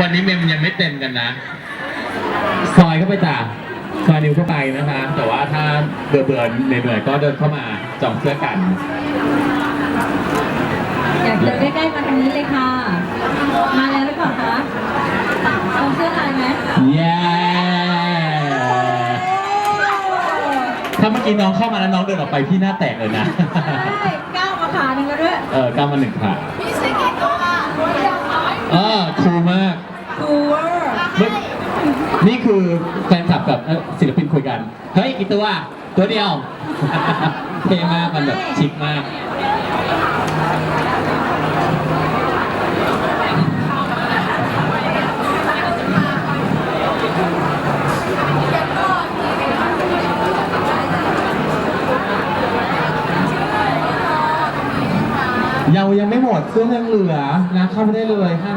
วันนี้เมมยังไม่เต็มกันนะ ซอยเข้าไปจ้ะซอยนิ้วเข้าไปนะคะ แต่ว่าถ้าเบื่อเบื่อๆเหนื่อยๆก็เดินเข้ามาจองเสื้อกัน อยากเจอใกล้ๆมาทางนี้เลยค่ะ มาแล้วหรือเปล่าคะเอาเสื้อลายไหมเย้ถ้าเมื่อกี้น้องเข้ามาแล้วน้องเดินออกไปพี่หน้าแตกเลยนะ ใช่ก้าวมาขาหนึ่งแล้วด้วย เออก้าวมาหนึ่งค่ะพี่ซื้อกี่ตัวเออคูลมาก คูเวอร์ เมื่อ นี่คือแฟนคลับกับเอ่อศิลปินคุยกัน เฮ้ยกี่ตัวตัวเดียว เท่มากมันแบบชิคมากยังยังไม่หมดเสื้อยังเหลือนะเข้าไปได้เลย5